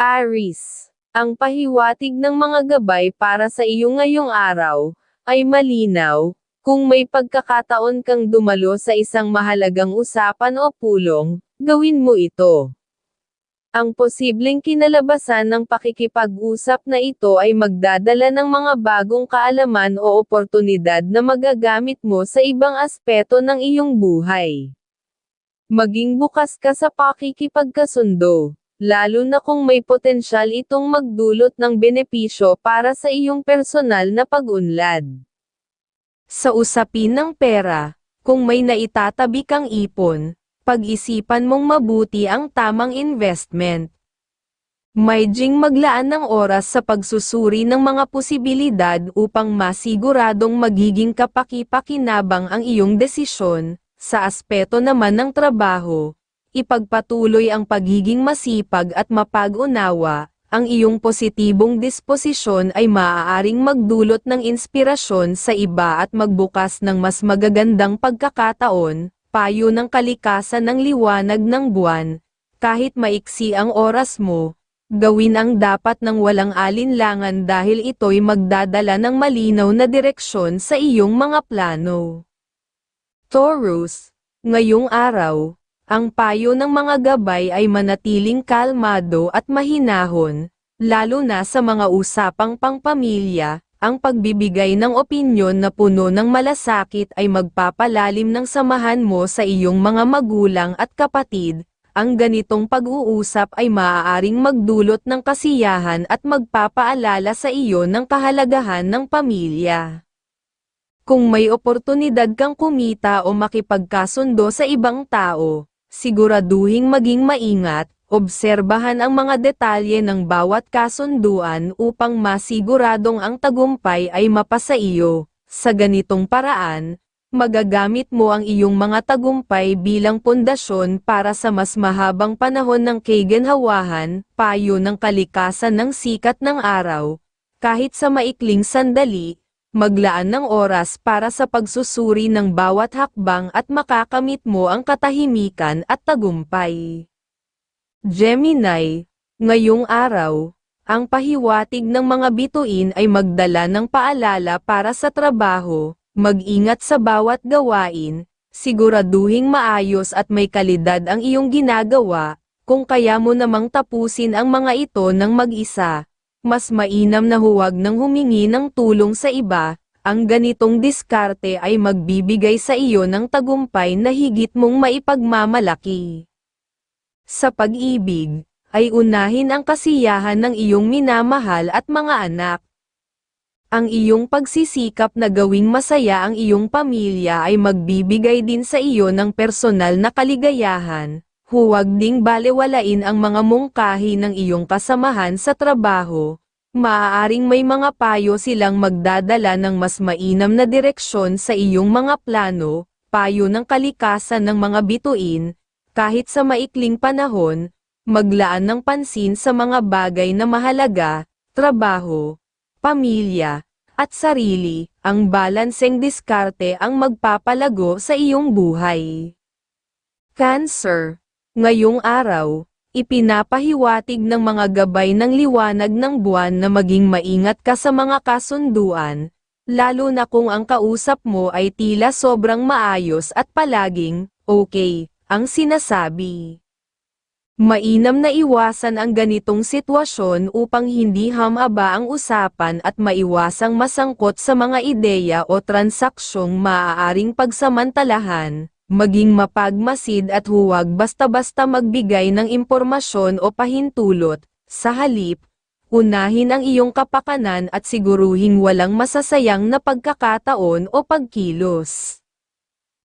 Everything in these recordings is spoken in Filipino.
Aris, ang pahiwatig ng mga gabay para sa iyo ngayong araw, ay malinaw, kung may pagkakataon kang dumalo sa isang mahalagang usapan o pulong, gawin mo ito. Ang posibleng kinalabasan ng pakikipag-usap na ito ay magdadala ng mga bagong kaalaman o oportunidad na magagamit mo sa ibang aspeto ng iyong buhay. Maging bukas ka sa pakikipagkasundo, lalo na kung may potensyal itong magdulot ng benepisyo para sa iyong personal na pag-unlad. Sa usapin ng pera, kung may naitatabi kang ipon, pag-isipan mong mabuti ang tamang investment. May jing maglaan ng oras sa pagsusuri ng mga posibilidad upang masiguradong magiging kapaki-pakinabang ang iyong desisyon, sa aspeto naman ng trabaho, ipagpatuloy ang pagiging masipag at mapag-unawa, ang iyong positibong disposisyon ay maaaring magdulot ng inspirasyon sa iba at magbukas ng mas magagandang pagkakataon, payo ng kalikasan ng liwanag ng buwan, kahit maiksi ang oras mo, gawin ang dapat ng walang alinlangan dahil ito'y magdadala ng malinaw na direksyon sa iyong mga plano. Taurus, ngayong araw, ang payo ng mga gabay ay manatiling kalmado at mahinahon, lalo na sa mga usapang pangpamilya, ang pagbibigay ng opinyon na puno ng malasakit ay magpapalalim ng samahan mo sa iyong mga magulang at kapatid, ang ganitong pag-uusap ay maaaring magdulot ng kasiyahan at magpapaalala sa iyo ng kahalagahan ng pamilya. Kung may oportunidad kang kumita o makipagkasundo sa ibang tao, siguraduhing maging maingat, obserbahan ang mga detalye ng bawat kasunduan upang masiguradong ang tagumpay ay mapasa iyo. Sa ganitong paraan, magagamit mo ang iyong mga tagumpay bilang pundasyon para sa mas mahabang panahon ng kaginhawahan, payo ng kalikasan ng sikat ng araw. Kahit sa maikling sandali, maglaan ng oras para sa pagsusuri ng bawat hakbang at makakamit mo ang katahimikan at tagumpay. Gemini, ngayong araw, ang pahiwatig ng mga bituin ay magdala ng paalala para sa trabaho, mag-ingat sa bawat gawain, siguraduhing maayos at may kalidad ang iyong ginagawa, kung kaya mo namang tapusin ang mga ito ng mag-isa mas mainam na huwag nang humingi ng tulong sa iba, ang ganitong diskarte ay magbibigay sa iyo ng tagumpay na higit mong maipagmamalaki. Sa pag-ibig, ay unahin ang kasiyahan ng iyong minamahal at mga anak. Ang iyong pagsisikap na gawing masaya ang iyong pamilya ay magbibigay din sa iyo ng personal na kaligayahan, Huwag ding balewalain ang mga mungkahi ng iyong kasamahan sa trabaho. Maaaring may mga payo silang magdadala ng mas mainam na direksyon sa iyong mga plano, payo ng kalikasan ng mga bituin, kahit sa maikling panahon, maglaan ng pansin sa mga bagay na mahalaga, trabaho, pamilya, at sarili, ang balanseng diskarte ang magpapalago sa iyong buhay. Cancer Ngayong araw, ipinapahiwatig ng mga gabay ng liwanag ng buwan na maging maingat ka sa mga kasunduan, lalo na kung ang kausap mo ay tila sobrang maayos at palaging, okay, ang sinasabi. Mainam na iwasan ang ganitong sitwasyon upang hindi hamaba ang usapan at maiwasang masangkot sa mga ideya o transaksyong maaaring pagsamantalahan maging mapagmasid at huwag basta-basta magbigay ng impormasyon o pahintulot, sa halip, unahin ang iyong kapakanan at siguruhing walang masasayang na pagkakataon o pagkilos.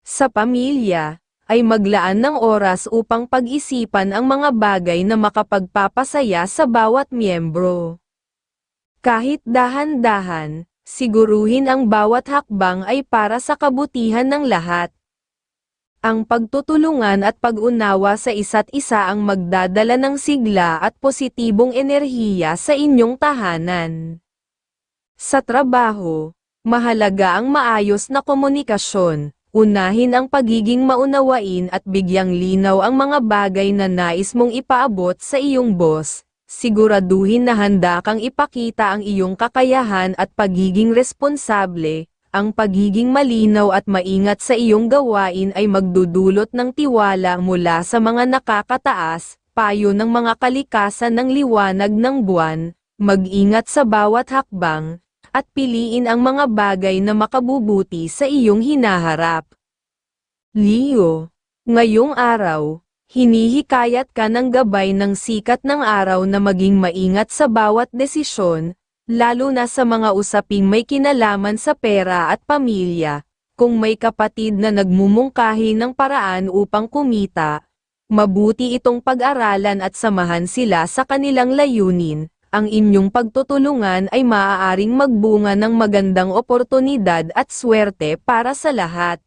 Sa pamilya, ay maglaan ng oras upang pag-isipan ang mga bagay na makapagpapasaya sa bawat miyembro. Kahit dahan-dahan, siguruhin ang bawat hakbang ay para sa kabutihan ng lahat. Ang pagtutulungan at pag-unawa sa isa't isa ang magdadala ng sigla at positibong enerhiya sa inyong tahanan. Sa trabaho, mahalaga ang maayos na komunikasyon, unahin ang pagiging maunawain at bigyang linaw ang mga bagay na nais mong ipaabot sa iyong boss, siguraduhin na handa kang ipakita ang iyong kakayahan at pagiging responsable, ang pagiging malinaw at maingat sa iyong gawain ay magdudulot ng tiwala mula sa mga nakakataas, payo ng mga kalikasan ng liwanag ng buwan, mag-ingat sa bawat hakbang, at piliin ang mga bagay na makabubuti sa iyong hinaharap. Leo, ngayong araw, hinihikayat ka ng gabay ng sikat ng araw na maging maingat sa bawat desisyon, lalo na sa mga usaping may kinalaman sa pera at pamilya. Kung may kapatid na nagmumungkahi ng paraan upang kumita, mabuti itong pag-aralan at samahan sila sa kanilang layunin. Ang inyong pagtutulungan ay maaaring magbunga ng magandang oportunidad at swerte para sa lahat.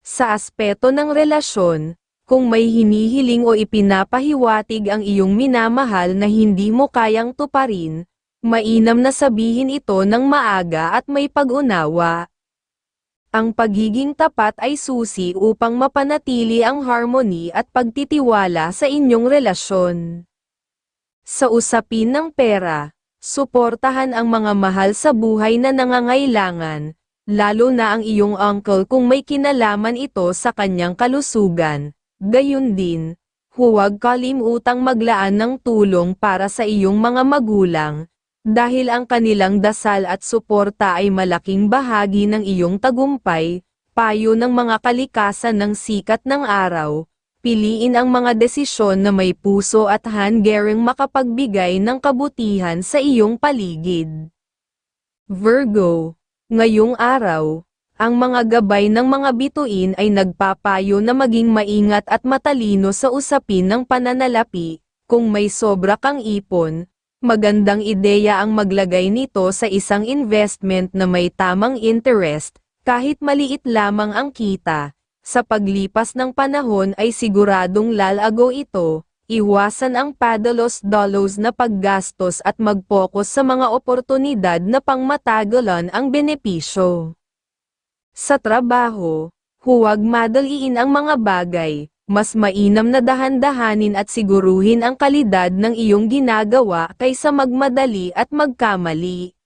Sa aspeto ng relasyon, kung may hinihiling o ipinapahiwatig ang iyong minamahal na hindi mo kayang tuparin, mainam na sabihin ito ng maaga at may pag-unawa. Ang pagiging tapat ay susi upang mapanatili ang harmony at pagtitiwala sa inyong relasyon. Sa usapin ng pera, suportahan ang mga mahal sa buhay na nangangailangan, lalo na ang iyong uncle kung may kinalaman ito sa kanyang kalusugan. Gayun din, huwag kalimutang maglaan ng tulong para sa iyong mga magulang, dahil ang kanilang dasal at suporta ay malaking bahagi ng iyong tagumpay, payo ng mga kalikasan ng sikat ng araw, piliin ang mga desisyon na may puso at hanggaring makapagbigay ng kabutihan sa iyong paligid. Virgo, ngayong araw, ang mga gabay ng mga bituin ay nagpapayo na maging maingat at matalino sa usapin ng pananalapi, kung may sobra kang ipon, magandang ideya ang maglagay nito sa isang investment na may tamang interest, kahit maliit lamang ang kita. Sa paglipas ng panahon ay siguradong lalago ito, iwasan ang padalos-dalos na paggastos at mag-focus sa mga oportunidad na pangmatagalan ang benepisyo. Sa trabaho, huwag madaliin ang mga bagay, mas mainam na dahan-dahanin at siguruhin ang kalidad ng iyong ginagawa kaysa magmadali at magkamali.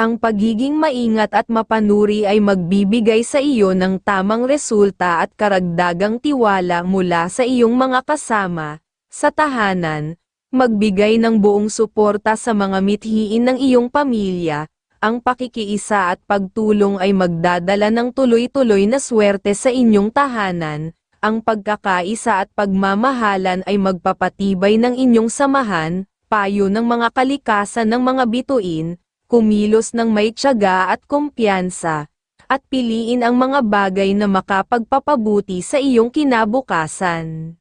Ang pagiging maingat at mapanuri ay magbibigay sa iyo ng tamang resulta at karagdagang tiwala mula sa iyong mga kasama, sa tahanan, magbigay ng buong suporta sa mga mithiin ng iyong pamilya, ang pakikiisa at pagtulong ay magdadala ng tuloy-tuloy na swerte sa inyong tahanan, ang pagkakaisa at pagmamahalan ay magpapatibay ng inyong samahan, payo ng mga kalikasan ng mga bituin, kumilos ng may tiyaga at kumpiyansa, at piliin ang mga bagay na makapagpapabuti sa iyong kinabukasan.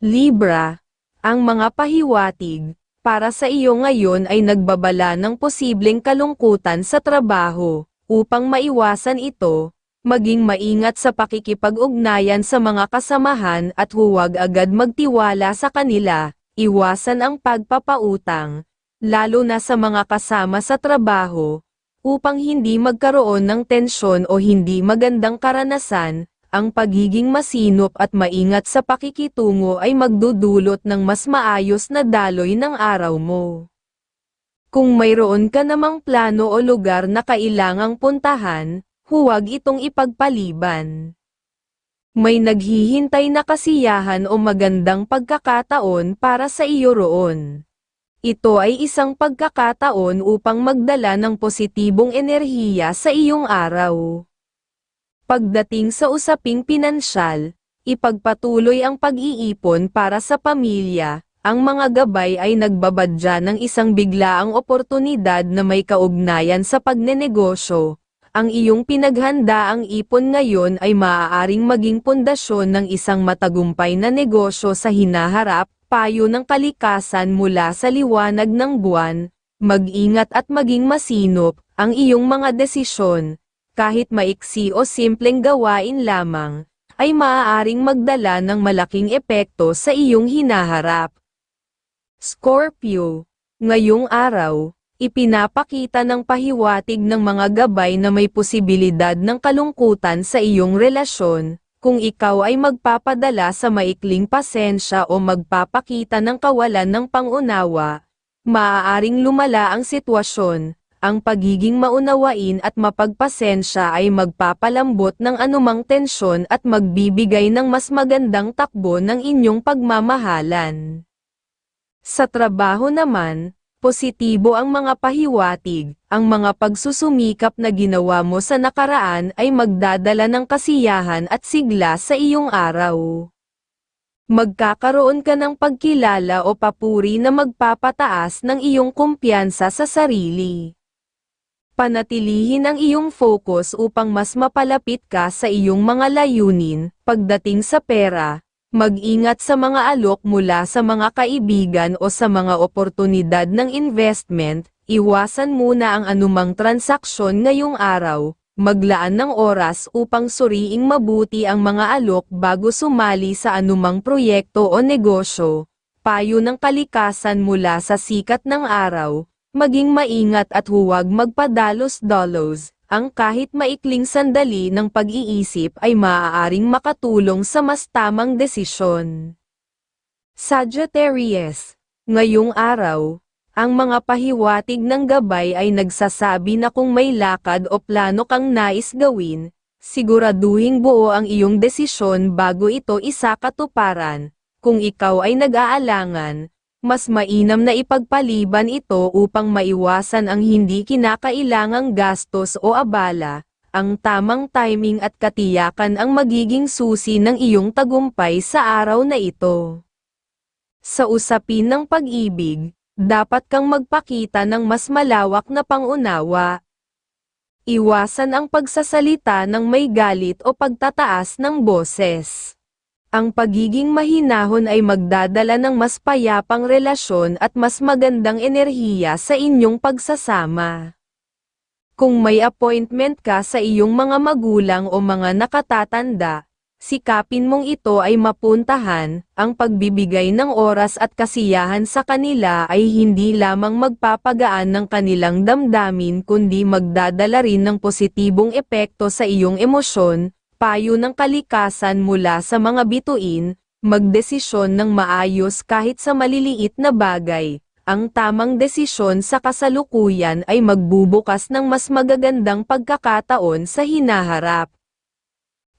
Libra, ang mga pahiwatig, para sa iyo ngayon ay nagbabala ng posibleng kalungkutan sa trabaho, upang maiwasan ito, maging maingat sa pakikipag-ugnayan sa mga kasamahan at huwag agad magtiwala sa kanila, iwasan ang pagpapautang, lalo na sa mga kasama sa trabaho, upang hindi magkaroon ng tensyon o hindi magandang karanasan, ang pagiging masinop at maingat sa pakikitungo ay magdudulot ng mas maayos na daloy ng araw mo. Kung mayroon ka namang plano o lugar na kailangang puntahan, huwag itong ipagpaliban. May naghihintay na kasiyahan o magandang pagkakataon para sa iyo roon. Ito ay isang pagkakataon upang magdala ng positibong enerhiya sa iyong araw. Pagdating sa usaping pinansyal, ipagpatuloy ang pag-iipon para sa pamilya, ang mga gabay ay nagbabadya ng isang biglaang oportunidad na may kaugnayan sa pagnenegosyo. Ang iyong pinaghandaang ipon ngayon ay maaaring maging pundasyon ng isang matagumpay na negosyo sa hinaharap, payo ng kalikasan mula sa liwanag ng buwan, mag-ingat at maging masinop, ang iyong mga desisyon, kahit maiksi o simpleng gawain lamang, ay maaaring magdala ng malaking epekto sa iyong hinaharap. Scorpio, ngayong araw, ipinapakita ng pahiwatig ng mga gabay na may posibilidad ng kalungkutan sa iyong relasyon, Kung ikaw ay magpapadala sa maikling pasensya o magpapakita ng kawalan ng pangunawa, maaaring lumala ang sitwasyon, ang pagiging maunawain at mapagpasensya ay magpapalambot ng anumang tensyon at magbibigay ng mas magandang takbo ng inyong pagmamahalan. Sa trabaho naman, positibo ang mga pahiwatig, ang mga pagsusumikap na ginawa mo sa nakaraan ay magdadala ng kasiyahan at sigla sa iyong araw. Magkakaroon ka ng pagkilala o papuri na magpapataas ng iyong kumpiyansa sa sarili. Panatilihin ang iyong focus upang mas mapalapit ka sa iyong mga layunin, pagdating sa pera, mag-ingat sa mga alok mula sa mga kaibigan o sa mga oportunidad ng investment, iwasan muna ang anumang transaksyon ngayong araw, maglaan ng oras upang suriing mabuti ang mga alok bago sumali sa anumang proyekto o negosyo, payo ng kalikasan mula sa sikat ng araw, maging maingat at huwag magpadalos-dalos, ang kahit maikling sandali ng pag-iisip ay maaaring makatulong sa mas tamang desisyon. Sagittarius, ngayong araw, ang mga pahiwatig ng gabay ay nagsasabi na kung may lakad o plano kang nais gawin, siguraduhing buo ang iyong desisyon bago ito isakatuparan. Kung ikaw ay nag-aalangan, mas mainam na ipagpaliban ito upang maiwasan ang hindi kinakailangang gastos o abala. Ang tamang timing at katiyakan ang magiging susi ng iyong tagumpay sa araw na ito. Sa usapin ng pag-ibig, dapat kang magpakita ng mas malawak na pangunawa. Iwasan ang pagsasalita ng may galit o pagtataas ng boses. Ang pagiging mahinahon ay magdadala ng mas payapang relasyon at mas magandang enerhiya sa inyong pagsasama. Kung may appointment ka sa iyong mga magulang o mga nakatatanda, sikapin mong ito ay mapuntahan, ang pagbibigay ng oras at kasiyahan sa kanila ay hindi lamang magpapagaan ng kanilang damdamin kundi magdadala rin ng positibong epekto sa iyong emosyon, payo ng kalikasan mula sa mga bituin, magdesisyon ng maayos kahit sa maliliit na bagay. Ang tamang desisyon sa kasalukuyan ay magbubukas ng mas magagandang pagkakataon sa hinaharap.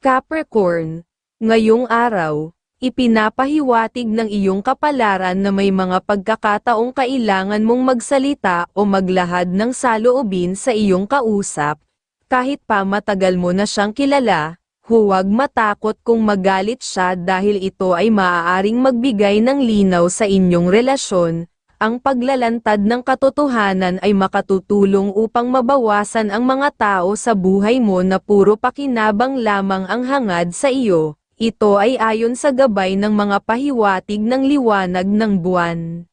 Capricorn, ngayong araw, ipinapahiwatig ng iyong kapalaran na may mga pagkakataong kailangan mong magsalita o maglahad ng saloobin sa iyong kausap, kahit pa matagal mo na siyang kilala, huwag matakot kung magalit siya dahil ito ay maaaring magbigay ng linaw sa inyong relasyon, ang paglalantad ng katotohanan ay makatutulong upang mabawasan ang mga tao sa buhay mo na puro pakinabang lamang ang hangad sa iyo. Ito ay ayon sa gabay ng mga pahiwatig ng liwanag ng buwan.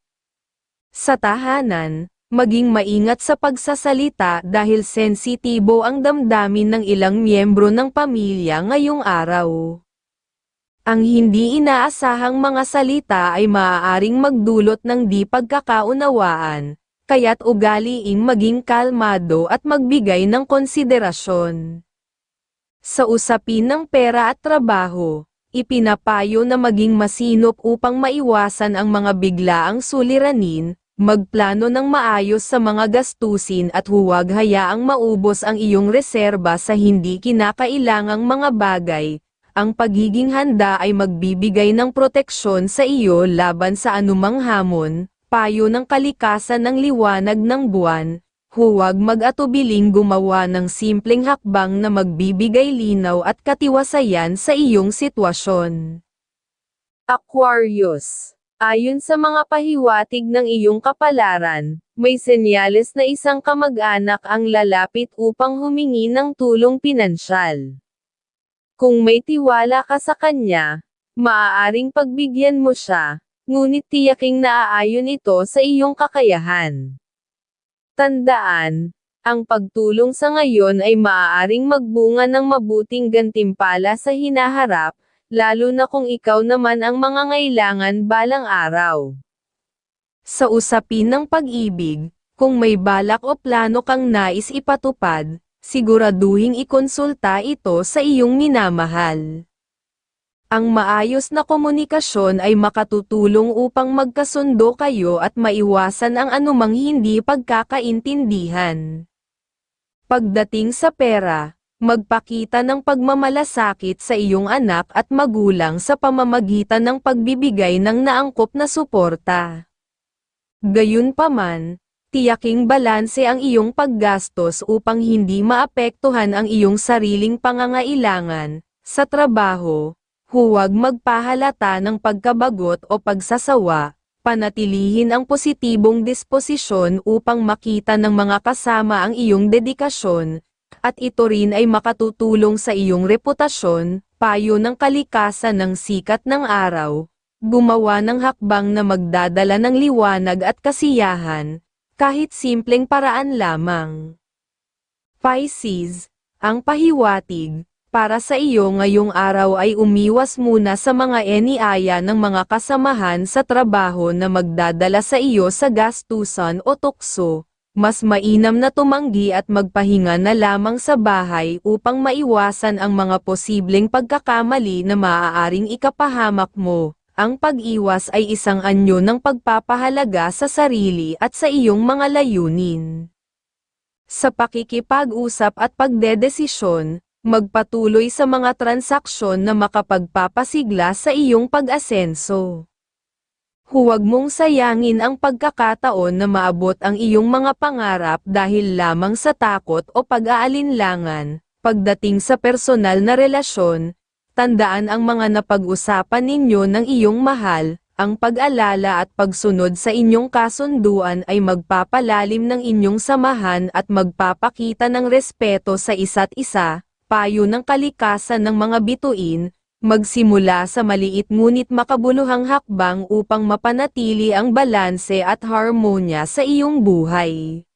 Sa tahanan, maging maingat sa pagsasalita dahil sensitibo ang damdamin ng ilang miyembro ng pamilya ngayong araw. Ang hindi inaasahang mga salita ay maaaring magdulot ng di pagkakaunawaan, kaya't ugaliing maging kalmado at magbigay ng konsiderasyon. Sa usapin ng pera at trabaho, ipinapayo na maging masinop upang maiwasan ang mga biglaang suliranin, magplano ng maayos sa mga gastusin at huwag hayaang maubos ang iyong reserba sa hindi kinakailangang mga bagay, ang pagiging handa ay magbibigay ng proteksyon sa iyo laban sa anumang hamon, payo ng kalikasan ng liwanag ng buwan, huwag mag-atubiling gumawa ng simpleng hakbang na magbibigay linaw at katiwasayan sa iyong sitwasyon. Aquarius Ayon sa mga pahiwatig ng iyong kapalaran, may senyales na isang kamag-anak ang lalapit upang humingi ng tulong pinansyal. Kung may tiwala ka sa kanya, maaaring pagbigyan mo siya, ngunit tiyaking naaayon ito sa iyong kakayahan. Tandaan, ang pagtulong sa ngayon ay maaaring magbunga ng mabuting gantimpala sa hinaharap, lalo na kung ikaw naman ang mga ngailangan balang araw. Sa usapin ng pag-ibig, kung may balak o plano kang nais ipatupad, siguraduhing ikonsulta ito sa iyong minamahal. Ang maayos na komunikasyon ay makatutulong upang magkasundo kayo at maiwasan ang anumang hindi pagkakaintindihan. Pagdating sa pera, magpakita ng pagmamalasakit sa iyong anak at magulang sa pamamagitan ng pagbibigay ng naangkop na suporta. Gayunpaman, tiyaking balanse ang iyong paggastos upang hindi maapektuhan ang iyong sariling pangangailangan. Sa trabaho, huwag magpahalata ng pagkabagot o pagsasawa, panatilihin ang positibong disposisyon upang makita ng mga kasama ang iyong dedikasyon, at ito rin ay makatutulong sa iyong reputasyon, payo ng kalikasan ng sikat ng araw, gumawa ng hakbang na magdadala ng liwanag at kasiyahan, kahit simpleng paraan lamang. Pisces, ang pahiwatig, para sa iyo ngayong araw ay umiwas muna sa mga eniaya ng mga kasamahan sa trabaho na magdadala sa iyo sa gastusan o tukso. Mas mainam na tumanggi at magpahinga na lamang sa bahay upang maiwasan ang mga posibleng pagkakamali na maaaring ikapahamak mo. Ang pag-iwas ay isang anyo ng pagpapahalaga sa sarili at sa iyong mga layunin. Sa pakikipag-usap at pagdedesisyon, magpatuloy sa mga transaksyon na makapagpapasigla sa iyong pag-asenso. Huwag mong sayangin ang pagkakataon na maabot ang iyong mga pangarap dahil lamang sa takot o pag-aalinlangan. Pagdating sa personal na relasyon, tandaan ang mga napag-usapan ninyo ng iyong mahal, ang pag-alala at pagsunod sa inyong kasunduan ay magpapalalim ng inyong samahan at magpapakita ng respeto sa isa't isa, payo ng kalikasan ng mga bituin, magsimula sa maliit ngunit makabuluhang hakbang upang mapanatili ang balanse at harmonya sa iyong buhay.